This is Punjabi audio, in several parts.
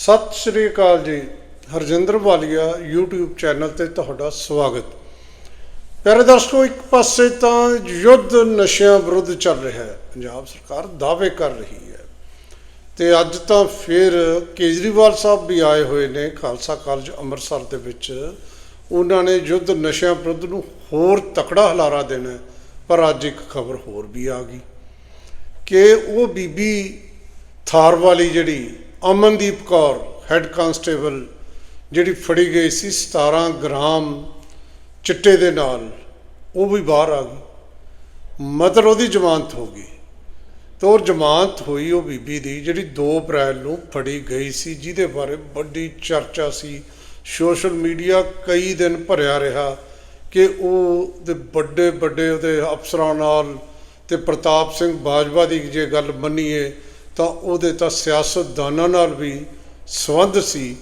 ਸਤਿ ਸ਼੍ਰੀ ਅਕਾਲ ਜੀ। ਹਰਜਿੰਦਰ ਵਾਲੀਆ YouTube ਚੈਨਲ ਤੇ ਤੁਹਾਡਾ ਸਵਾਗਤ। ਪਿਆਰੇ ਦਰਸ਼ਕੋ, ਇੱਕ ਪਾਸੇ ਤਾਂ ਯੁੱਧ ਨਸ਼ਿਆਂ ਵਿਰੁੱਧ ਚੱਲ ਰਿਹਾ ਹੈ। ਪੰਜਾਬ ਸਰਕਾਰ ਦਾਅਵੇ ਕਰ ਰਹੀ ਹੈ। ਤੇ ਅੱਜ ਤਾਂ ਫਿਰ ਕੇਜਰੀਵਾਲ ਸਾਹਿਬ ਵੀ ਆਏ ਹੋਏ ਨੇ, ਖਾਲਸਾ ਕਾਲਜ ਅੰਮ੍ਰਿਤਸਰ ਦੇ ਵਿੱਚ। ਉਹਨਾਂ ਨੇ ਯੁੱਧ ਨਸ਼ਿਆਂ ਵਿਰੁੱਧ ਨੂੰ ਹੋਰ ਤਕੜਾ ਹਲਾਰਾ ਦੇਣਾ ਪਰ ਅੱਜ ਇੱਕ ਖਬਰ ਹੋਰ ਵੀ ਆ ਗਈ ਕਿ ਉਹ ਬੀਬੀ ਥਾਰ ਵਾਲੀ ਜਿਹੜੀ ਅਮਨਦੀਪ ਕੌਰ ਹੈੱਡ ਕਾਂਸਟੇਬਲ ਜਿਹੜੀ ਫੜੀ ਗਈ ਸੀ 17 ਗ੍ਰਾਮ ਚਿੱਟੇ ਦੇ ਨਾਲ, ਉਹ ਵੀ ਬਾਹਰ ਆ ਗਈ। ਮਤਲਬ ਉਹਦੀ ਜ਼ਮਾਨਤ ਹੋ ਗਈ। ਤੇ ਉਹ ਜ਼ਮਾਨਤ ਹੋਈ ਉਹ ਬੀਬੀ ਦੀ, ਜਿਹੜੀ 2 ਅਪ੍ਰੈਲ ਨੂੰ ਫੜੀ ਗਈ ਸੀ, ਜਿਹਦੇ ਬਾਰੇ ਵੱਡੀ ਚਰਚਾ ਸੀ। ਸੋਸ਼ਲ ਮੀਡੀਆ ਕਈ ਦਿਨ ਭਰਿਆ ਰਿਹਾ ਕਿ ਉਹ ਦੇ ਵੱਡੇ ਵੱਡੇ ਉਹਦੇ ਅਫਸਰਾਂ ਨਾਲ ਤੇ ਪ੍ਰਤਾਪ ਸਿੰਘ ਬਾਜਵਾ ਦੀ ਜੇ ਗੱਲ ਮੰਨੀਏ ਤਾਂ ਉਹਦੇ ਤਾਂ ਸਿਆਸਤਦਾਨਾਂ ਨਾਲ ਵੀ ਸੰਬੰਧ ਸੀ,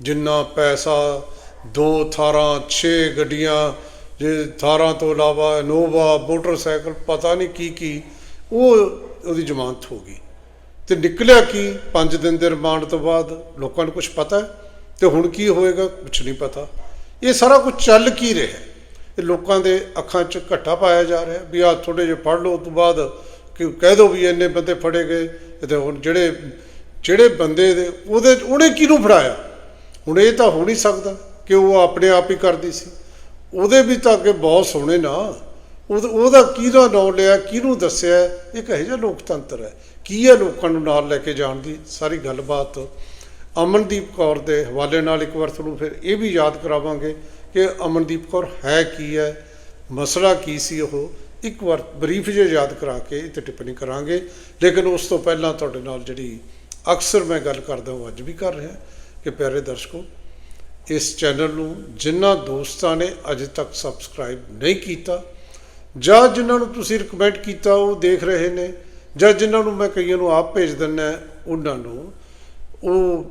ਜਿੰਨਾ ਪੈਸਾ ਦੋ ਥਾਰਾਂ 6 ਗੱਡੀਆਂ, ਜੇ ਥਾਰਾਂ ਤੋਂ ਇਲਾਵਾ ਇਨੋਵਾ, ਮੋਟਰਸਾਈਕਲ, ਪਤਾ ਨਹੀਂ ਕੀ ਕੀ, ਉਹ ਉਹਦੀ ਜ਼ਮਾਨਤ ਹੋ ਗਈ। ਤੇ ਨਿਕਲਿਆ ਕੀ 5 ਦਿਨ ਦੇ ਰਿਮਾਂਡ ਤੋਂ ਬਾਅਦ, ਲੋਕਾਂ ਨੂੰ ਕੁਝ ਪਤਾ ਹੈ? ਤੇ ਹੁਣ ਕੀ ਹੋਏਗਾ? ਕੁਝ ਨਹੀਂ ਪਤਾ। ਇਹ ਸਾਰਾ ਕੁਝ ਚੱਲ ਕੀ ਰਿਹਾ ਇਹ ਲੋਕਾਂ ਦੇ ਅੱਖਾਂ 'ਚ ਘੱਟਾ ਪਾਇਆ ਜਾ ਰਿਹਾ ਵੀ ਆ ਥੋੜੇ ਜਿਹਾ ਪੜ ਲਓ ਉਸ ਤੋਂ ਬਾਅਦ ਕਿ ਕਹਿ ਦੋ ਵੀ ਇੰਨੇ ਬੰਦੇ ਫੜੇ ਗਏ ਤੇ ਹੁਣ ਜਿਹੜੇ ਜਿਹੜੇ ਬੰਦੇ ਦੇ, ਉਹਦੇ, ਉਹਨੇ ਕਿਹਨੂੰ ਫੜਾਇਆ? ਹੁਣ ਇਹ ਤਾਂ ਹੋ ਨਹੀਂ ਸਕਦਾ ਕਿ ਉਹ ਆਪਣੇ ਆਪ ਹੀ ਕਰਦੀ ਸੀ। ਉਹਦੇ ਵੀ ਤਾਂ ਅੱਗੇ ਬਹੁਤ ਸੋਹਣੇ ਨਾ। ਉਹਦਾ ਉਹਦਾ ਕਿਹਦਾ ਨਾਂ ਲਿਆ, ਕਿਹਨੂੰ ਦੱਸਿਆ? ਇਹ ਕਹੇ ਜਿਹਾ ਲੋਕਤੰਤਰ ਹੈ। ਕੀ ਹੈ ਲੋਕਾਂ ਨੂੰ ਨਾਲ ਲੈ ਕੇ ਜਾਣ ਦੀ? ਸਾਰੀ ਗੱਲਬਾਤ ਅਮਨਦੀਪ ਕੌਰ ਦੇ ਹਵਾਲੇ ਨਾਲ ਇੱਕ ਵਾਰ ਤੁਹਾਨੂੰ ਫਿਰ ਇਹ ਵੀ ਯਾਦ ਕਰਾਵਾਂਗੇ ਕਿ ਅਮਨਦੀਪ ਕੌਰ ਹੈ ਕੀ ਹੈ, ਮਸਲਾ ਕੀ ਸੀ ਉਹ? ਇੱਕ ਵਾਰ ਬਰੀਫ ਜਿਹਾ ਯਾਦ ਕਰਾ ਕੇ ਇਹ ਤੇ ਟਿੱਪਣੀ ਕਰਾਂਗੇ। ਲੇਕਿਨ ਉਸ ਤੋਂ ਪਹਿਲਾਂ ਤੁਹਾਡੇ ਨਾਲ ਜਿਹੜੀ ਅਕਸਰ ਮੈਂ ਗੱਲ ਕਰਦਾ ਹਾਂ ਅੱਜ ਵੀ ਕਰ ਰਿਹਾ। ਕਿ ਪਿਆਰੇ ਦਰਸ਼ਕੋ, ਇਸ ਚੈਨਲ ਨੂੰ ਜਿਨ੍ਹਾਂ ਦੋਸਤਾਂ ਨੇ ਅਜੇ ਤੱਕ ਸਬਸਕ੍ਰਾਈਬ ਨਹੀਂ ਕੀਤਾ, ਜਾਂ ਜਿਨ੍ਹਾਂ ਨੂੰ ਤੁਸੀਂ ਰეკਮੈਂਡ ਕੀਤਾ, ਉਹ ਦੇਖ ਰਹੇ ਨੇ, ਜਾਂ ਜਿਨ੍ਹਾਂ ਨੂੰ ਮੈਂ ਕਈਆਂ ਨੂੰ ਆਪ ਭੇਜ ਦਿੰਦਾ, ਉਹਨਾਂ ਨੂੰ ਉਹ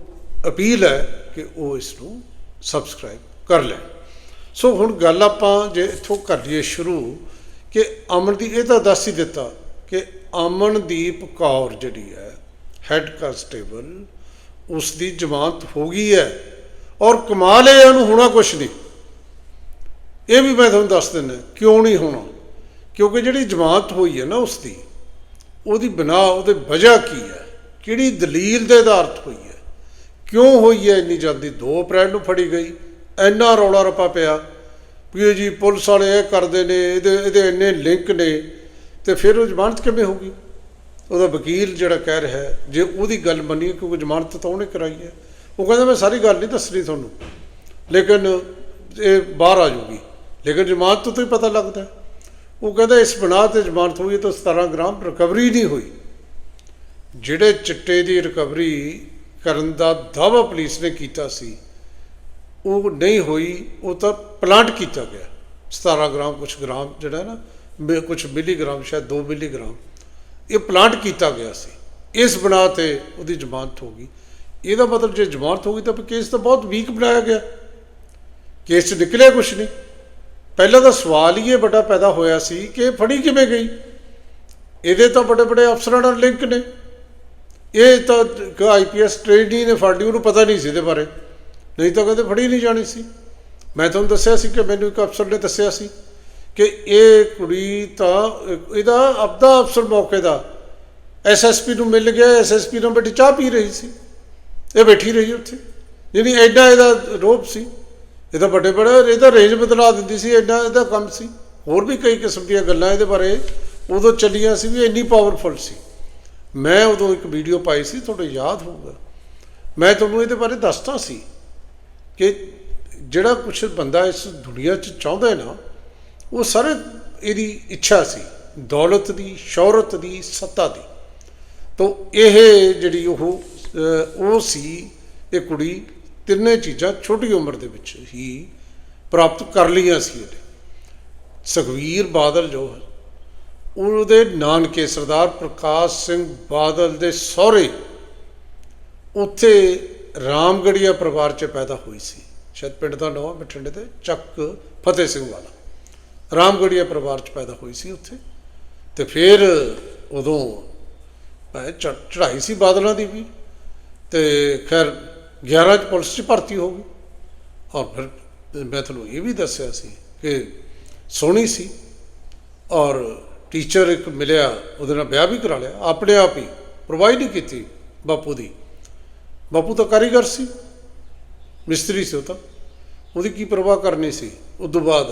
ਅਪੀਲ ਹੈ ਕਿ ਉਹ ਇਸ ਨੂੰ ਸਬਸਕ੍ਰਾਈਬ ਕਰ ਲੈਣ। ਸੋ ਹੁਣ ਗੱਲ ਆਪਾਂ ਜੇ ਇੱਥੋਂ ਕਰ ਲਈਏ ਸ਼ੁਰੂ ਕਿ ਅਮਨ ਦੀ ਇਹ ਤਾਂ ਦੱਸ ਹੀ ਦਿੱਤਾ ਕਿ ਅਮਨਦੀਪ ਕੌਰ ਜਿਹੜੀ ਹੈ ਹੈੱਡ ਕਾਂਸਟੇਬਲ ਉਸ ਦੀ ਜ਼ਮਾਨਤ ਹੋ ਗਈ ਹੈ ਔਰ ਕਮਾਲ ਹੈ ਇਹਨੂੰ ਹੋਣਾ ਕੁਛ ਨਹੀਂ। ਇਹ ਵੀ ਮੈਂ ਤੁਹਾਨੂੰ ਦੱਸ ਦਿੰਦਾ, ਕਿਉਂ ਨਹੀਂ ਹੋਣਾ? ਕਿਉਂਕਿ ਜਿਹੜੀ ਜ਼ਮਾਨਤ ਹੋਈ ਹੈ ਨਾ ਉਸ ਦੀ, ਉਹਦੀ ਬਣਾ, ਉਹਦੇ ਵਜ੍ਹਾ ਕੀ ਹੈ? ਕਿਹੜੀ ਦਲੀਲ ਦੇ ਆਧਾਰਿਤ ਹੋਈ ਹੈ? ਕਿਉਂ ਹੋਈ ਹੈ ਇੰਨੀ ਜਲਦੀ 2 ਅਪ੍ਰੈਲ ਨੂੰ ਫੜੀ ਗਈ? ਇੰਨਾ ਰੌਲਾ ਰੱਪਾ ਪਿਆ। ਵੀ ਜੀ ਪੁਲਿਸ ਵਾਲੇ ਇਹ ਕਰਦੇ ਨੇ, ਇਹਦੇ ਇਹਦੇ ਇੰਨੇ ਲਿੰਕ ਨੇ, ਤੇ ਫਿਰ ਉਹ ਜ਼ਮਾਨਤ ਕਿਵੇਂ ਹੋਗੀ ਉਹਦਾ ਵਕੀਲ ਜਿਹੜਾ ਕਹਿ ਰਿਹਾ ਜੇ ਉਹਦੀ ਗੱਲ ਮੰਨੀਏ ਕਿਉਂਕਿ ਜ਼ਮਾਨਤ ਤਾਂ ਉਹਨੇ ਕਰਾਈ ਹੈ, ਉਹ ਕਹਿੰਦਾ ਮੈਂ ਸਾਰੀ ਗੱਲ ਨਹੀਂ ਦੱਸਣੀ ਤੁਹਾਨੂੰ, ਲੇਕਿਨ ਇਹ ਬਾਹਰ ਆ ਜੂਗੀ ਲੇਕਿਨ ਜ਼ਮਾਨਤ ਤੋਂ ਹੀ ਪਤਾ ਲੱਗਦਾ ਉਹ ਕਹਿੰਦਾ ਇਸ ਬਣਾ ਤੇ ਜ਼ਮਾਨਤ ਹੋਈ ਤਾਂ 17 ਗ੍ਰਾਮ ਰਿਕਵਰੀ ਨਹੀਂ ਹੋਈ। ਜਿਹੜੇ ਚਿੱਟੇ ਦੀ ਰਿਕਵਰੀ ਕਰਨ ਦਾ ਦਾਅਵਾ ਪੁਲਿਸ ਨੇ ਕੀਤਾ ਸੀ ਉਹ ਨਹੀਂ ਹੋਈ, ਉਹ ਤਾਂ ਪਲਾਂਟ ਕੀਤਾ ਗਿਆ। 17 ਗ੍ਰਾਮ ਕੁਝ ਗ੍ਰਾਮ ਜਿਹੜਾ ਨਾ ਕੁਝ ਮਿਲੀਗ੍ਰਾਮ, ਸ਼ਾਇਦ 2 ਮਿਲੀਗ੍ਰਾਮ। ਇਹ ਪਲਾਂਟ ਕੀਤਾ ਗਿਆ ਸੀ। ਇਸ ਬਣਾ ਤੇ ਉਹਦੀ ਜ਼ਮਾਨਤ ਹੋ ਗਈ। ਇਹਦਾ ਮਤਲਬ ਜੇ ਜ਼ਮਾਨਤ ਹੋ ਗਈ ਤਾਂ ਕੇਸ ਤਾਂ ਬਹੁਤ ਵੀਕ ਬਣਾਇਆ ਗਿਆ। ਕੇਸ 'ਚ ਨਿਕਲਿਆ ਕੁਝ ਨਹੀਂ। ਪਹਿਲਾਂ ਤਾਂ ਸਵਾਲ ਹੀ ਇਹ ਬੜਾ ਪੈਦਾ ਹੋਇਆ ਸੀ ਕਿ ਇਹ ਫੜੀ ਕਿਵੇਂ ਗਈ? ਇਹਦੇ ਤਾਂ ਬੜੇ ਬੜੇ ਅਫਸਰਾਂ ਨਾਲ ਲਿੰਕ ਨੇ। ਇਹ ਤਾਂ ਆਈਪੀਐਸ ਟ੍ਰੇਨੀ ਨੇ ਫੜ ਉਹਨੂੰ ਪਤਾ ਨਹੀਂ ਸੀ ਇਹਦੇ ਬਾਰੇ। ਨਹੀਂ ਤਾਂ ਕਦੇ ਫੜੀ ਨਹੀਂ ਜਾਣੀ ਸੀ। ਮੈਂ ਤੁਹਾਨੂੰ ਦੱਸਿਆ ਸੀ ਕਿ ਮੈਨੂੰ ਇੱਕ ਅਫਸਰ ਨੇ ਦੱਸਿਆ ਸੀ ਕਿ ਇਹ ਕੁੜੀ ਤਾਂ, ਇਹਦਾ ਆਪਦਾ ਅਫਸਰ ਮੌਕੇ ਦਾ ਐਸਐਸਪੀ ਨੂੰ ਮਿਲ ਗਿਆ ਐਸਐਸਪੀ ਨਾਲ ਬੈਠੀ ਚਾਹ ਪੀ ਰਹੀ ਸੀ। ਇਹ ਬੈਠੀ ਰਹੀ ਉੱਥੇ। ਜਿਹੜੀ ਐਡਾ ਇਹਦਾ ਰੋਪ ਸੀ। ਇਹਦਾ ਵੱਡੇ ਬੜੇ, ਇਹਦਾ ਰੇਂਜ ਬਦਲਾ ਦਿੰਦੀ ਸੀ ਐਡਾ ਇਹਦਾ ਕੰਮ ਸੀ। ਹੋਰ ਵੀ ਕਈ ਕਿਸਮ ਦੀਆਂ ਗੱਲਾਂ ਇਹਦੇ ਬਾਰੇ ਉਦੋਂ ਚੱਲੀਆਂ ਸੀ ਵੀ ਇੰਨੀ ਪਾਵਰਫੁਲ ਸੀ। ਮੈਂ ਉਦੋਂ ਇੱਕ ਵੀਡੀਓ ਪਾਈ ਸੀ, ਤੁਹਾਡੇ ਯਾਦ ਹੋਊਗਾ। ਮੈਂ ਤੁਹਾਨੂੰ ਇਹਦੇ ਬਾਰੇ ਦੱਸਤਾ ਸੀ। ਕਿ ਜਿਹੜਾ ਕੁਛ ਬੰਦਾ ਇਸ ਦੁਨੀਆ 'ਚ ਚਾਹੁੰਦਾ ਹੈ ਨਾ, ਉਹ ਸਾਰੇ ਇਹਦੀ ਇੱਛਾ ਸੀ, ਦੌਲਤ ਦੀ, ਸ਼ੌਹਰਤ ਦੀ, ਸੱਤਾ ਦੀ। ਤਾਂ ਇਹ ਜਿਹੜੀ ਉਹ ਉਹ ਸੀ, ਇਹ ਕੁੜੀ ਤਿੰਨੇ ਚੀਜ਼ਾਂ ਛੋਟੀ ਉਮਰ ਦੇ ਵਿੱਚ ਹੀ ਪ੍ਰਾਪਤ ਕਰ ਲਈਆਂ ਸੀ ਇਹਨੇ। ਸੁਖਵੀਰ ਬਾਦਲ ਜੋ ਉਹਦੇ ਨਾਨਕੇ ਸਰਦਾਰ ਪ੍ਰਕਾਸ਼ ਸਿੰਘ ਬਾਦਲ ਦੇ ਸਹੁਰੇ, ਉੱਥੇ ਰਾਮਗੜੀਆ ਪਰਿਵਾਰ 'ਚ ਪੈਦਾ ਹੋਈ ਸੀ। ਸ਼ਾਇਦ ਪਿੰਡ ਦਾ ਨਾਮ ਬਠਿੰਡੇ ਤੇ ਚੱਕ ਫਤਿਹ ਸਿੰਘ ਵਾਲਾ। ਰਾਮਗੜੀਆ ਪਰਿਵਾਰ 'ਚ ਪੈਦਾ ਹੋਈ ਸੀ ਉੱਥੇ। ਤੇ ਫਿਰ ਉਦੋਂ ਚੜ੍ਹਾਈ ਸੀ ਬਾਦਲਾਂ ਦੀ ਵੀ। ਤੇ ਖੈਰ 11 ਚ ਪੁਲਿਸ 'ਚ ਭਰਤੀ ਹੋ ਗਈ। ਔਰ ਫਿਰ ਮੈਂ ਤੁਹਾਨੂੰ ਇਹ ਵੀ ਦੱਸਿਆ ਸੀ ਕਿ ਸੋਹਣੀ ਸੀ। ਔਰ ਟੀਚਰ ਇੱਕ ਮਿਲਿਆ, ਉਹਦੇ ਨਾਲ ਵਿਆਹ ਵੀ ਕਰਾ ਲਿਆ। ਆਪਣੇ ਆਪ ਹੀ ਪ੍ਰੋਵਾਈਡ ਹੀ ਕੀਤੀ ਬਾਪੂ ਦੀ। ਬਾਪੂ ਤਾਂ ਕਾਰੀਗਰ ਸੀ, ਮਿਸਤਰੀ ਸੀ ਉਹ ਤਾਂ। ਉਹਦੀ ਕੀ ਪਰਵਾਹ ਕਰਨੀ ਸੀ? ਉਸ ਤੋਂ ਬਾਅਦ,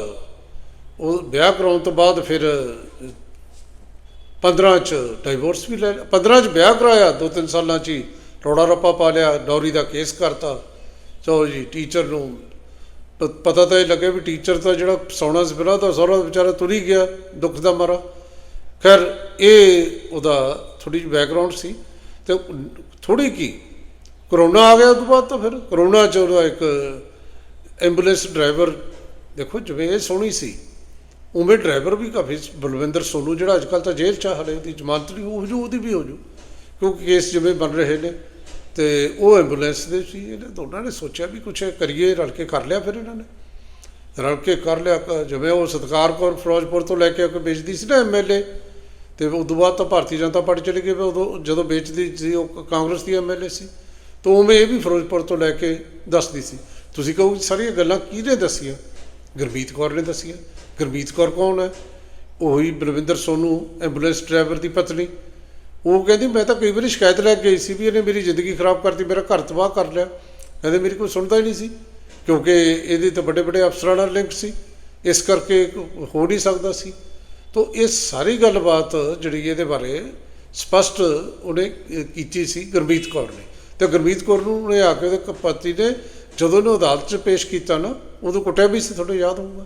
ਉਹ ਵਿਆਹ ਕਰਾਉਣ ਤੋਂ ਬਾਅਦ ਫਿਰ 15 ਚ ਡਾਈਵੋਰਸ ਵੀ ਲੈ ਲਿਆ। 15 ਚ ਵਿਆਹ ਕਰਾਇਆ ਦੋ ਤਿੰਨ ਸਾਲਾਂ ਚ ਹੀ ਰੋੜਾ ਰੱਪਾ ਪਾ ਲਿਆ, ਡੌਰੀ ਦਾ ਕੇਸ ਕਰਤਾ। ਚਲੋ ਜੀ ਟੀਚਰ ਨੂੰ ਪਤਾ ਤਾਂ ਇਹ ਲੱਗੇ ਵੀ ਟੀਚਰ ਤਾਂ ਜਿਹੜਾ ਸੌਣਾ ਸੀ ਪਹਿਲਾਂ ਤਾਂ ਸਹੁਰਾ ਵਿਚਾਰਾ ਤੁਰ ਹੀ ਗਿਆ, ਦੁੱਖ ਦਾ ਮਾਰਾ। ਖੈਰ, ਇਹ ਉਹਦਾ ਥੋੜੀ ਜਿਹੀ ਬੈਕਗ੍ਰਾਉਂਡ ਸੀ। ਤੇ ਥੋੜੀ ਕੀ ਕਰੋਨਾ ਆ ਗਿਆ ਉਸ ਤੋਂ ਬਾਅਦ ਤਾਂ ਫਿਰ ਕਰੋਨਾ ਚ ਉਹਦਾ ਇੱਕ ਐਂਬੂਲੈਂਸ ਡਰਾਈਵਰ ਦੇਖੋ ਜਿਵੇਂ ਇਹ ਸੋਹਣੀ ਸੀ, ਉਵੇਂ ਡਰਾਈਵਰ ਵੀ ਕਾਫੀ ਬਲਵਿੰਦਰ ਸੋਨੂ ਜਿਹੜਾ ਅੱਜ ਕੱਲ੍ਹ ਤਾਂ ਜੇਲ੍ਹ ਚ ਆ, ਹਲੇ ਉਹਦੀ ਜ਼ਮਾਨਤ ਨਹੀਂ ਹੋ ਜੂ, ਉਹਦੀ ਵੀ ਹੋ ਜੂ, ਕਿਉਂਕਿ ਕੇਸ ਜਿਵੇਂ ਬਣ ਰਹੇ ਨੇ, ਤੇ ਉਹ ਐਂਬੂਲੈਂਸ ਦੇ ਸੀ, ਇਹਨੇ ਦੋਨਾਂ ਨੇ ਸੋਚਿਆ ਵੀ ਕੁਛ ਕਰੀਏ, ਰਲ ਕੇ ਕਰ ਲਿਆ ਫਿਰ ਇਹਨਾਂ ਨੇ। ਰਲ ਕੇ ਕਰ ਲਿਆ, ਕ- ਜਿਵੇਂ ਉਹ ਸਤਕਾਰ ਕੌਰ ਫਿਰੋਜ਼ਪੁਰ ਤੋਂ ਲੈ ਕੇ ਆ ਕੇ ਵੇਚਦੀ ਸੀ ਨਾ ਐਮਐਲਏ ਤੇ ਉਸ ਤੋਂ ਬਾਅਦ ਤਾਂ ਭਾਰਤੀ ਜਨਤਾ ਪਾਰਟੀ ਚਲੀ ਗਈ, ਫਿਰ ਉਦੋਂ ਜਦੋਂ ਵੇਚਦੀ ਸੀ, ਉਹ ਕਾਂਗਰਸ ਦੀ ਐਮਐਲਏ ਸੀ। ਤਾਂ ਉਵੇਂ ਇਹ ਵੀ ਫਿਰੋਜ਼ਪੁਰ ਤੋਂ ਲੈ ਕੇ ਦੱਸਦੀ ਸੀ। ਤੁਸੀਂ ਕਹੋ ਸਾਰੀਆਂ ਗੱਲਾਂ ਕਿਹਨੇ ਦੱਸੀਆਂ? ਗੁਰਮੀਤ ਕੌਰ ਨੇ ਦੱਸੀਆਂ। ਗੁਰਮੀਤ ਕੌਰ ਕੌਣ ਹੈ? ਉਹੀ ਬਲਵਿੰਦਰ ਸੋਨੂ, ਐਂਬੂਲੈਂਸ ਡਰਾਈਵਰ ਦੀ ਪਤਨੀ। ਉਹ ਕਹਿੰਦੀ, ਮੈਂ ਤਾਂ ਕਈ ਵਾਰੀ ਸ਼ਿਕਾਇਤ ਲੈ ਕੇ ਗਈ ਸੀ ਵੀ ਇਹਨੇ ਮੇਰੀ ਜ਼ਿੰਦਗੀ ਖਰਾਬ ਕਰਤੀ, ਮੇਰਾ ਘਰ ਤਬਾਹ ਕਰ ਲਿਆ। ਕਹਿੰਦੇ, ਮੇਰੀ ਕੋਈ ਸੁਣਦਾ ਹੀ ਨਹੀਂ ਸੀ, ਕਿਉਂਕਿ ਇਹਦੇ ਤਾਂ ਵੱਡੇ ਵੱਡੇ ਅਫਸਰਾਂ ਨਾਲ ਲਿੰਕ ਸੀ। ਇਸ ਕਰਕੇ ਹੋ ਨਹੀਂ ਸਕਦਾ ਸੀ। ਤੋਂ ਇਹ ਸਾਰੀ ਗੱਲਬਾਤ ਜਿਹੜੀ ਇਹਦੇ ਬਾਰੇ ਸਪਸ਼ਟ ਉਹਨੇ ਕੀਤੀ ਸੀ ਗੁਰਮੀਤ ਕੌਰ ਨੇ। ਤੇ ਗੁਰਮੀਤ ਕੌਰ ਨੂੰ ਉਹਨੇ ਆ ਕੇ ਉਹਦੇ ਪਤੀ ਨੇ ਜਦੋਂ ਉਹਨੂੰ ਅਦਾਲਤ 'ਚ ਪੇਸ਼ ਕੀਤਾ ਨਾ, ਉਦੋਂ ਕੁੱਟਿਆ ਵੀ ਸੀ, ਤੁਹਾਨੂੰ ਯਾਦ ਹੋਊਗਾ।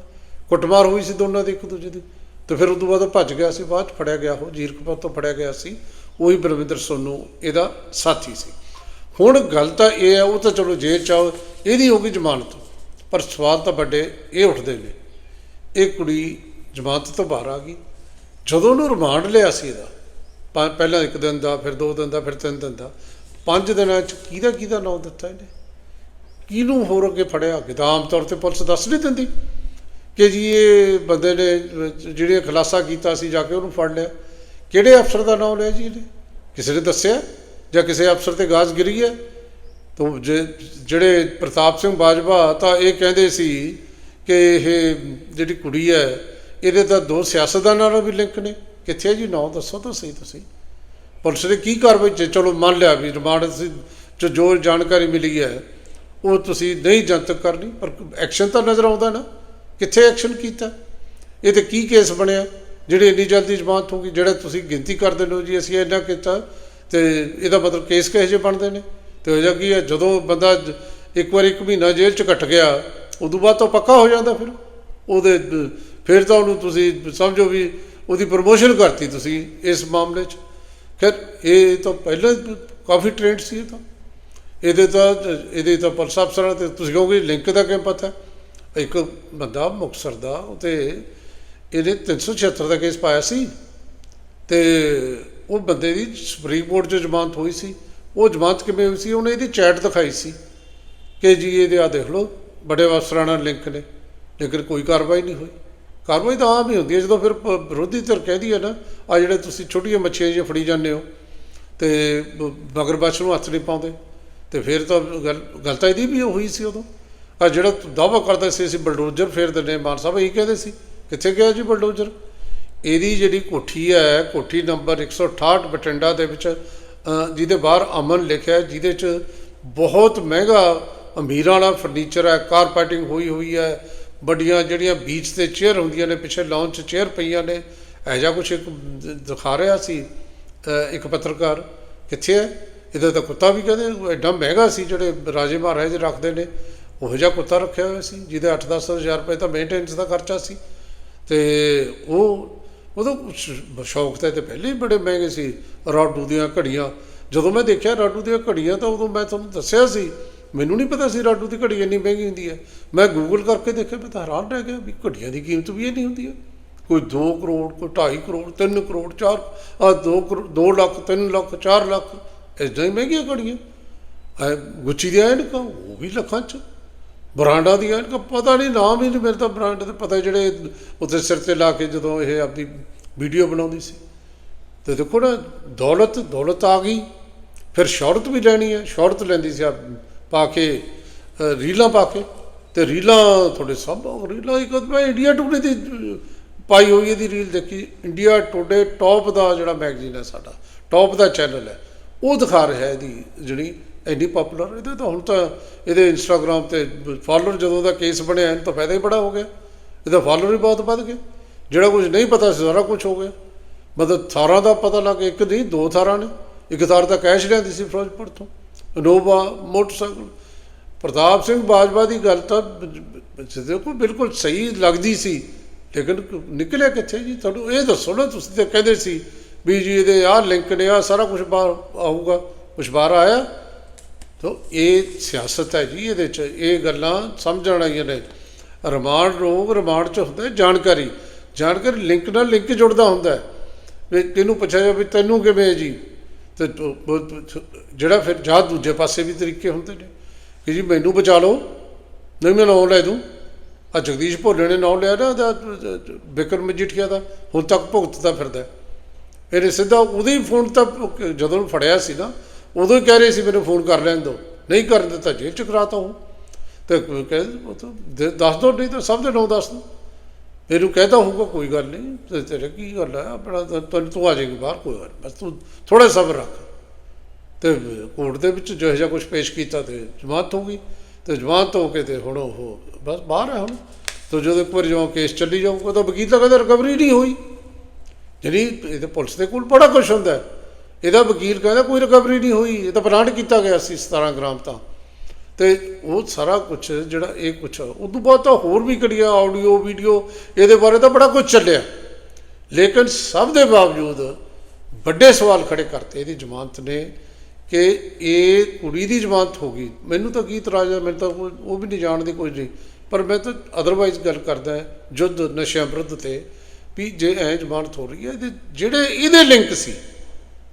ਕੁੱਟਮਾਰ ਹੋਈ ਸੀ ਦੋਨਾਂ ਦੀ ਇੱਕ ਦੂਜੇ ਦੀ। ਤੇ ਫਿਰ ਉਦੋਂ ਬਾਅਦ ਉਹ ਭੱਜ ਗਿਆ ਸੀ, ਬਾਅਦ 'ਚ ਫੜਿਆ ਗਿਆ ਉਹ ਜੀਰਕਪੁਰ ਤੋਂ ਫੜਿਆ ਗਿਆ ਸੀ। ਉਹੀ ਬਲਵਿੰਦਰ ਸੋਨੂ, ਇਹਦਾ ਸਾਥੀ ਸੀ। ਹੁਣ ਗੱਲ ਤਾਂ ਇਹ ਹੈ ਉਹ ਤਾਂ ਚਲੋ ਜੇਲ੍ਹ ਚ ਆਓ, ਇਹਦੀ ਹੋ ਗਈ ਜ਼ਮਾਨਤ। ਪਰ ਸਵਾਲ ਤਾਂ ਵੱਡੇ ਇਹ ਉੱਠਦੇ ਨੇ, ਇਹ ਕੁੜੀ ਜ਼ਮਾਨਤ ਤੋਂ ਬਾਹਰ ਆ ਗਈ। ਜਦੋਂ ਉਹਨੂੰ ਰਿਮਾਂਡ ਲਿਆ ਸੀ ਇਹਦਾ ਪਹਿਲਾਂ ਇੱਕ ਦਿਨ ਦਾ, ਫਿਰ ਦੋ ਦਿਨ ਦਾ, ਫਿਰ ਤਿੰਨ ਦਿਨ ਦਾ ਪੰਜ ਦਿਨਾਂ ਚ ਕਿਹਦਾ ਕਿਹਦਾ ਨਾਮ ਦਿੱਤਾ ਇਹਨੇ? ਕਿਹਨੂੰ ਹੋਰ ਅੱਗੇ ਫੜਿਆ? ਅੱਗੇ ਤਾਂ ਆਮ ਤੌਰ ਤੇ ਪੁਲਿਸ ਦੱਸ ਨਹੀਂ ਦਿੰਦੀ ਕਿ ਜੀ ਇਹ ਬੰਦੇ ਨੇ ਜਿਹੜੇ ਖੁਲਾਸਾ ਕੀਤਾ ਸੀ, ਜਾ ਕੇ ਉਹਨੂੰ ਫੜ ਲਿਆ। ਕਿਹੜੇ ਅਫਸਰ ਦਾ ਨਾਮ ਲਿਆ ਜੀ ਇਹਨੇ? ਕਿਸੇ ਨੇ ਦੱਸਿਆ? ਜਾਂ ਕਿਸੇ ਅਫਸਰ ਤੇ ਗਾਜ਼ ਗਿਰੀ ਹੈ? ਤਾਂ ਜੇ- ਜਿਹੜੇ ਪ੍ਰਤਾਪ ਸਿੰਘ ਬਾਜਵਾ ਤਾਂ ਇਹ ਕਹਿੰਦੇ ਸੀ ਕਿ ਇਹ ਜਿਹੜੀ ਕੁੜੀ ਹੈ, ਇਹਦੇ ਤਾਂ ਦੋ ਸਿਆਸਤਦਾਨਾਂ ਨਾਲ ਵੀ ਲਿੰਕ ਨੇ। ਕਿੱਥੇ ਹੈ ਜੀ? ਨਾਮ ਦੱਸੋ ਤਾਂ ਸਹੀ, ਤੁਸੀਂ। ਪੁਲਿਸ ਨੇ ਕੀ ਕਾਰਵਾਈ ਚ ਚਲੋ ਮੰਨ ਲਿਆ ਵੀ ਰਿਮਾਂਡ ਸੀ ਚ ਜੋ ਜਾਣਕਾਰੀ ਮਿਲੀ ਹੈ, ਉਹ ਤੁਸੀਂ ਨਹੀਂ ਜਨਤਕ ਕਰਨੀ, ਪਰ ਐਕਸ਼ਨ ਤਾਂ ਨਜ਼ਰ ਆਉਂਦਾ ਨਾ। ਕਿੱਥੇ ਐਕਸ਼ਨ ਕੀਤਾ? ਇਹ ਤੇ ਕੀ ਕੇਸ ਬਣਿਆ? ਜਿਹੜੇ ਇੰਨੀ ਜਲਦੀ ਜ਼ਮਾਨਤ ਹੋ ਗਈ, ਜਿਹੜਾ ਤੁਸੀਂ ਗਿਣਤੀ ਕਰ ਦਿੰਦੇ ਹੋ ਜੀ, ਅਸੀਂ ਇੰਨਾ ਕੀਤਾ, ਤੇ ਇਹਦਾ ਮਤਲਬ ਕੇਸ ਕਿਹੋ ਜਿਹੇ ਬਣਦੇ ਨੇ? ਤੇ ਹੋ ਜਾ ਕੀ ਹੈ, ਜਦੋਂ ਬੰਦਾ ਇੱਕ ਵਾਰ ਇੱਕ ਮਹੀਨਾ ਜੇਲ੍ਹ ਚ ਕੱਟ ਗਿਆ, ਉਦੋਂ ਬਾਅਦ ਤਾਂ ਪੱਕਾ ਹੋ ਜਾਂਦਾ ਫਿਰ। ਉਹਦੇ, ਫਿਰ ਤਾਂ ਉਹਨੂੰ ਤੁਸੀਂ ਸਮਝੋ ਵੀ ਉਹਦੀ ਪ੍ਰਮੋਸ਼ਨ ਕਰਤੀ ਤੁਸੀਂ ਇਸ ਮਾਮਲੇ 'ਚ। ਖੈਰ ਇਹ ਤਾਂ ਪਹਿਲਾਂ ਕਾਫੀ ਟ੍ਰੈਂਡ ਸੀ ਇਹ ਤਾਂ। ਇਹਦੇ ਤਾਂ ਇਹਦੇ ਤਾਂ ਪੁਲਿਸ ਅਫਸਰਾਂ ਤੇ ਤੁਸੀਂ ਕਹੋਗੇ ਲਿੰਕ ਦਾ ਕਿਵੇਂ ਪਤਾ? ਇੱਕ ਬੰਦਾ ਮੁਕਤਸਰ ਦਾ ਉਤੇ ਇਹਨੇ 376 ਦਾ ਕੇਸ ਪਾਇਆ ਸੀ। ਤੇ ਉਹ ਬੰਦੇ ਦੀ ਸੁਪਰੀਮ ਕੋਰਟ 'ਚ ਜ਼ਮਾਨਤ ਹੋਈ ਸੀ। ਉਹ ਜ਼ਮਾਨਤ ਕਿਵੇਂ ਹੋਈ ਸੀ? ਉਹਨੇ ਇਹਦੀ ਚੈਟ ਦਿਖਾਈ ਸੀ ਕਿ ਜੀ ਇਹਦੇ ਆ ਦੇਖ ਲਓ, ਬੜੇ ਅਫਸਰਾਂ ਨਾਲ ਲਿੰਕ ਨੇ, ਲੇਕਿਨ ਕੋਈ ਕਾਰਵਾਈ ਨਹੀਂ ਹੋਈ। ਕਾਰਵਾਈ ਤਾਂ ਆਮ ਹੀ ਹੁੰਦੀ ਹੈ। ਜਦੋਂ ਫਿਰ ਪ- ਵਿਰੋਧੀ ਧਿਰ ਕਹਿੰਦੀ ਹੈ ਨਾ ਆ ਜਿਹੜੇ ਤੁਸੀਂ ਛੋਟੀਆਂ ਮੱਛੀਆਂ ਜਿਹੀਆਂ ਫੜੀ ਜਾਂਦੇ ਹੋ ਤੇ ਮਗਰ ਬਾਛ ਨੂੰ ਹੱਥ ਨਹੀਂ ਪਾਉਂਦੇ। ਤੇ ਫਿਰ ਤਾਂ ਗੱਲ ਗੱਲ ਤਾਂ ਇਹਦੀ ਵੀ ਹੋਈ ਸੀ ਉਦੋਂ। ਆ ਜਿਹੜਾ ਦਾਅਵਾ ਕਰਦਾ ਸੀ ਅਸੀਂ ਬਲਡੋਜ਼ਰ ਫੇਰ ਦਿੰਦੇ ਹਾਂ, ਮਾਨ ਸਾਹਿਬ ਇਹੀ ਕਹਿੰਦੇ ਸੀ। ਕਿੱਥੇ ਗਿਆ ਜੀ ਬਲਡੋਜ਼ਰ? ਇਹਦੀ ਜਿਹੜੀ ਕੋਠੀ ਹੈ ਕੋਠੀ ਨੰਬਰ 168 ਬਟਿੰਡਾ ਦੇ ਵਿੱਚ ਅ, ਜਿਹਦੇ ਬਾਹਰ ਅਮਨ ਲਿਖਿਆ ਹੈ, ਜਿਹਦੇ 'ਚ ਬਹੁਤ ਮਹਿੰਗਾ ਅਮੀਰਾਂ ਵਾਲਾ ਫਰਨੀਚਰ ਹੈ ਕਾਰਪੈਟਿੰਗ ਹੋਈ ਹੋਈ ਹੈ ਵੱਡੀਆਂ ਜਿਹੜੀਆਂ ਬੀਚ ਤੇ ਚੇਅਰ ਹੁੰਦੀਆਂ ਨੇ, ਪਿੱਛੇ ਲਾਉਣ 'ਚ ਚੇਅਰ ਪਈਆਂ ਨੇ। ਇਹੋ ਜਿਹਾ ਕੁਝ ਇੱਕ ਦਿਖਾ ਰਿਹਾ ਸੀ ਇੱਕ ਪੱਤਰਕਾਰ। ਕਿੱਥੇ ਹੈ? ਇਹਦਾ ਤਾਂ ਕੁੱਤਾ ਵੀ ਕਹਿੰਦੇ ਉਹ ਐਡਾ ਮਹਿੰਗਾ ਸੀ ਜਿਹੜੇ ਰਾਜੇ ਮਹਾਰਾਜ ਰੱਖਦੇ ਨੇ। ਉਹ ਜਿਹਾ ਕੁੱਤਾ ਰੱਖਿਆ ਹੋਇਆ ਸੀ, ਜਿਹਦੇ 8-10 ਹਜ਼ਾਰ ਰੁਪਏ ਤਾਂ ਮੇਨਟੇਨੈਂਸ ਦਾ ਖਰਚਾ ਸੀ। ਤੇ ਉਹ ਉਦੋਂ ਸ਼- ਸ਼ੌਕ ਤਾਂ ਤੇ ਪਹਿਲੇ ਹੀ ਬੜੇ ਮਹਿੰਗੇ ਸੀ, ਰਾਡੂ ਦੀਆਂ ਘੜੀਆਂ। ਜਦੋਂ ਮੈਂ ਦੇਖਿਆ ਰਾਡੂ ਦੀਆਂ ਘੜੀਆਂ ਤਾਂ ਉਦੋਂ ਮੈਂ ਤੁਹਾਨੂੰ ਦੱਸਿਆ ਸੀ ਮੈਨੂੰ ਨਹੀਂ ਪਤਾ ਸੀ ਰਾਡੂ ਦੀ ਘੜੀ ਇੰਨੀ ਮਹਿੰਗੀ ਹੁੰਦੀ ਹੈ। ਮੈਂ ਗੂਗਲ ਕਰਕੇ ਦੇਖਿਆ ਮੈਂ ਤਾਂ ਹੈਰਾਨ ਰਹਿ ਗਿਆ ਵੀ ਘੜੀਆਂ ਦੀ ਕੀਮਤ ਵੀ ਇੰਨੀ ਹੁੰਦੀ ਹੈ। ਕੋਈ 2 ਕਰੋੜ, ਕੋਈ 2.5 ਕਰੋੜ 3 ਕਰੋੜ 4 ਆ 2 ਕਰੋੜ 2 ਲੱਖ 3 ਲੱਖ 4 ਲੱਖ ਇਦਾਂ ਹੀ ਮਹਿੰਗੀਆਂ ਘੜੀਆਂ। ਐ ਗੁੱਚੀ ਦੀਆਂ ਐਨਕਾਂ, ਉਹ ਵੀ ਲੱਖਾਂ ਚ। ਬ੍ਰਾਂਡਾਂ ਦੀਆਂ ਐਨਕਾਂ, ਪਤਾ ਨਹੀਂ, ਨਾਮ ਹੀ ਨਹੀਂ ਮੇਰੇ ਤਾਂ ਬ੍ਰਾਂਡ ਦੇ, ਪਤਾ ਜਿਹੜੇ ਉੱਥੇ ਸਿਰ ਤੇ ਲਾ ਕੇ ਜਦੋਂ ਇਹ ਆਪਣੀ ਵੀਡੀਓ ਬਣਾਉਂਦੀ ਸੀ। ਤੇ ਦੇਖੋ ਨਾ, ਦੌਲਤ ਦੌਲਤ ਆ ਗਈ। ਫਿਰ ਸ਼ੌਹਰਤ ਵੀ ਲੈਣੀ ਹੈ, ਸ਼ੌਹਰਤ ਲੈਂਦੀ ਸੀ ਆ ਪਾ ਕੇ ਰੀਲਾਂ ਪਾ ਕੇ ਤੇ ਰੀਲਾਂ ਤੁਹਾਡੇ ਸਭ ਰੀਲਾਂ ਇੱਕ ਮੈਂ ਇੰਡੀਆ ਟੂਡੇ ਦੀ ਪਾਈ ਹੋਈ ਇਹਦੀ ਰੀਲ ਦੇਖੀ। ਇੰਡੀਆ ਟੂਡੇ ਟੌਪ ਦਾ ਜਿਹੜਾ ਮੈਗਜ਼ੀਨ ਹੈ ਸਾਡਾ ਟੌਪ ਦਾ ਚੈਨਲ ਹੈ। ਉਹ ਦਿਖਾ ਰਿਹਾ ਇਹਦੀ ਜਿਹੜੀ ਇੰਨੀ ਪਪੂਲਰ ਇਹਦੇ ਤਾਂ ਹੁਣ ਤਾਂ ਇਹਦੇ ਇੰਸਟਾਗ੍ਰam ਤੇ ਫਾਲੋਅਰ ਜਦੋਂ ਦਾ ਕੇਸ ਬਣਿਆ, ਇਹਨੂੰ ਤਾਂ ਫਾਇਦਾ ਹੀ ਬੜਾ ਹੋ ਗਿਆ। ਇਹਦਾ ਫਾਲੋਅਰ ਵੀ ਬਹੁਤ ਵੱਧ ਗਏ। ਜਿਹੜਾ ਕੁਝ ਨਹੀਂ ਪਤਾ ਸੀ, ਸਾਰਾ ਕੁਝ ਹੋ ਗਿਆ। ਮਤਲਬ ਥਾਰਾਂ ਦਾ ਪਤਾ ਲੱਗ ਇੱਕ ਨਹੀਂ, ਦੋ ਥਾਰਾਂ ਨੇ। ਇੱਕ ਥਾਰ ਤਾਂ ਕੈਸ਼ ਲਿਆਂਦੀ ਸੀ ਫਿਰੋਜ਼ਪੁਰ ਤੋਂ। Innova motorcycle. ਪ੍ਰਤਾਪ ਸਿੰਘ ਬਾਜਵਾ ਦੀ ਗੱਲ ਤਾਂ ਜਿਹਦੇ ਕੋਲ ਬਿਲਕੁਲ ਸਹੀ ਲੱਗਦੀ ਸੀ, ਲੇਕਿਨ ਨਿਕਲਿਆ ਕਿੱਥੇ ਜੀ? ਤੁਹਾਨੂੰ ਇਹ ਦੱਸੋ ਨਾ, ਤੁਸੀਂ ਤਾਂ ਕਹਿੰਦੇ ਸੀ ਵੀ ਜੀ ਇਹਦੇ ਆਹ ਲਿੰਕ ਨੇ ਆ ਸਾਰਾ ਕੁਝ ਬਾਹਰ ਆਊਗਾ ਕੁਝ ਬਾਹਰ ਆਇਆ। ਤਾਂ ਇਹ ਸਿਆਸਤ ਹੈ ਜੀ ਇਹਦੇ ਚ, ਇਹ ਗੱਲਾਂ ਸਮਝਣ ਵਾਲੀਆਂ ਨੇ। ਰਿਮਾਂਡ ਰੋਗ, ਰਿਮਾਂਡ ਚ ਹੁੰਦਾ ਜਾਣਕਾਰੀ। ਜਾਣਕਾਰੀ ਲਿੰਕ ਨਾਲ ਲਿੰਕ ਜੁੜਦਾ ਹੁੰਦਾ ਵੀ ਤੈਨੂੰ ਪੁੱਛਿਆ ਜਾਵੇ ਤੈਨੂੰ ਕਿਵੇਂ ਹੈ ਜੀ? ਤੇ ਜਿਹੜਾ ਫਿਰ ਜਾਂ ਦੂਜੇ ਪਾਸੇ ਵੀ ਤਰੀਕੇ ਹੁੰਦੇ ਨੇ ਕਿ ਜੀ ਮੈਨੂੰ ਬਚਾ ਲਓ, ਨਹੀਂ ਮੈਂ ਨਾਂ ਲੈ ਦੂੰ। ਆ ਜਗਦੀਸ਼ ਭੋਲੇ ਨੇ ਨਾਂ ਲਿਆ ਨਾ ਉਹਦਾ ਬਿਕਰਮ ਮਜੀਠੀਆ ਦਾ, ਹੁਣ ਤੱਕ ਭੁਗਤਦਾ ਫਿਰਦਾ ਇਹਨੇ ਸਿੱਧਾ ਉਹਦੇ ਹੀ ਫੋਨ ਤਾਂ ਜਦੋਂ ਫੜਿਆ ਸੀ ਨਾ, ਉਦੋਂ ਹੀ ਕਹਿ ਰਹੇ ਸੀ ਮੈਨੂੰ ਫੋਨ ਕਰ ਲੈਣ ਦਿਓ। ਨਹੀਂ ਕਰਨ ਦਿੱਤਾ, ਜੇਲ੍ਹ ਚ ਕਰਾਤਾ ਹੂੰ ਤੇ ਕਹਿੰਦੇ ਉਹ ਤਾਂ ਦੇ- ਦੱਸ ਦੋ, ਨਹੀਂ ਤਾਂ ਸਭ ਦੇ ਨਾਂ ਦੱਸ ਦੋ। ਇਹਨੂੰ ਕਹਿਦਾ ਹੋਊਗਾ ਕੋਈ ਗੱਲ ਨਹੀਂ ਤੇ ਤੇਰੇ ਕੀ ਗੱਲ ਹੈ ਆਪਣਾ ਤੈਨੂੰ ਤੂੰ ਆ ਜਾਏਗੀ ਬਾਹਰ ਕੋਈ ਗੱਲ ਨਹੀਂ, ਬਸ ਤੂੰ ਥੋੜਾ ਸਬਰ ਰੱਖ। ਤੇ ਕੋਰਟ ਦੇ ਵਿੱਚ ਜਿਹੋ ਜਿਹਾ ਕੁਝ ਪੇਸ਼ ਕੀਤਾ ਤੇ ਜਮਾਤ ਹੋ ਗਈ ਤੇ ਜਮਾਤ ਹੋ ਕੇ ਤੇ ਹੁਣ ਉਹ ਬਸ ਬਾਹਰ ਹੈ ਹੁਣ। ਤੇ ਜਦੋਂ ਇੱਕ ਵਾਰ ਜਦੋਂ ਕੇਸ ਚੱਲੀ ਜਾਊਗਾ ਤਾਂ ਵਕੀਲ ਦਾ ਕਹਿੰਦਾ ਰਿਕਵਰੀ ਨਹੀਂ ਹੋਈ। ਜਿਹੜੀ ਇਹਦੇ ਪੁਲਿਸ ਦੇ ਕੋਲ ਬੜਾ ਕੁਝ ਹੁੰਦਾ ਇਹਦਾ ਵਕੀਲ ਕਹਿੰਦਾ ਕੋਈ ਰਿਕਵਰੀ ਨਹੀਂ ਹੋਈ ਇਹ ਤਾਂ ਬਰਾਂਡ ਕੀਤਾ ਗਿਆ ਸੀ 17 ਗ੍ਰਾਮ ਤਾਂ। ਤੇ ਉਹ ਸਾਰਾ ਕੁਝ ਜਿਹੜਾ ਇਹ ਕੁਝ ਉਸ ਤੋਂ ਬਾਅਦ ਤਾਂ ਹੋਰ ਵੀ ਕੜੀਆਂ ਆਡੀਓ ਵੀਡੀਓ ਇਹਦੇ ਬਾਰੇ ਤਾਂ ਬੜਾ ਕੁਝ ਚੱਲਿਆ। ਲੇਕਿਨ ਸਭ ਦੇ ਬਾਵਜੂਦ ਵੱਡੇ ਸਵਾਲ ਖੜੇ ਕਰਤੇ ਇਹਦੀ ਜ਼ਮਾਨਤ ਨੇ ਕਿ ਇਹ ਕੁੜੀ ਦੀ ਜ਼ਮਾਨਤ ਹੋ ਗਈ। ਮੈਨੂੰ ਤਾਂ ਕੀ ਇਤਰਾਜ਼ ਹੈ ਮੈਨੂੰ ਤਾਂ ਉਹ ਵੀ ਨਹੀਂ ਜਾਣਦੀ ਕੋਈ ਨਹੀਂ। ਪਰ ਮੈਂ ਤਾਂ ਅਦਰਵਾਈਜ਼ ਗੱਲ ਕਰਦਾ ਹੈ ਜੁੱਧ ਨਸ਼ਿਆਂ ਵਿਰੁੱਧ ਤੇ, ਵੀ ਜੇ ਐ ਜ਼ਮਾਨਤ ਹੋ ਰਹੀ ਹੈ, ਇਹਦੇ ਜਿਹੜੇ ਇਹਦੇ ਲਿੰਕ ਸੀ,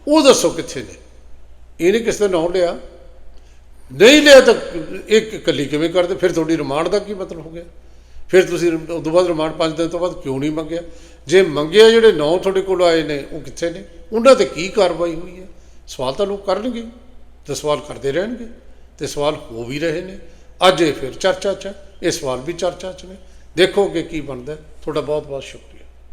ਉਹ ਦੱਸੋ ਕਿੱਥੇ ਨੇ? ਇਹਨੇ ਕਿਸ ਦਾ ਨਾਮ ਲਿਆ। ਨਹੀਂ ਲਿਆ ਤਾਂ ਇੱਕ ਇਕੱਲੀ ਕਿਵੇਂ ਕਰਦੇ? ਫਿਰ ਤੁਹਾਡੀ ਰਿਮਾਂਡ ਦਾ ਕੀ ਮਤਲਬ ਹੋ ਗਿਆ? ਫਿਰ ਤੁਸੀਂ ਉਸ ਤੋਂ ਬਾਅਦ ਰਿਮਾਂਡ 5 ਦਿਨ ਤੋਂ ਬਾਅਦ ਕਿਉਂ ਨਹੀਂ ਮੰਗਿਆ? ਜੇ ਮੰਗਿਆ, ਜਿਹੜੇ ਨੌ ਤੁਹਾਡੇ ਕੋਲ ਆਏ ਨੇ, ਉਹ ਕਿੱਥੇ ਨੇ? ਉਹਨਾਂ ਤੇ ਕੀ ਕਾਰਵਾਈ ਹੋਈ ਹੈ? ਸਵਾਲ ਤਾਂ ਲੋਕ ਕਰਨਗੇ ਤੇ ਸਵਾਲ ਕਰਦੇ ਰਹਿਣਗੇ ਤੇ ਸਵਾਲ ਹੋ ਵੀ ਰਹੇ ਨੇ। ਅੱਜ ਇਹ ਫਿਰ ਚਰਚਾ 'ਚ ਹੈ। ਇਹ ਸਵਾਲ ਵੀ ਚਰਚਾ 'ਚ ਨੇ। ਦੇਖੋ ਕਿ ਕੀ ਬਣਦਾ ਤੁਹਾਡਾ ਬਹੁਤ ਬਹੁਤ ਸ਼ੁਕਰੀਆ।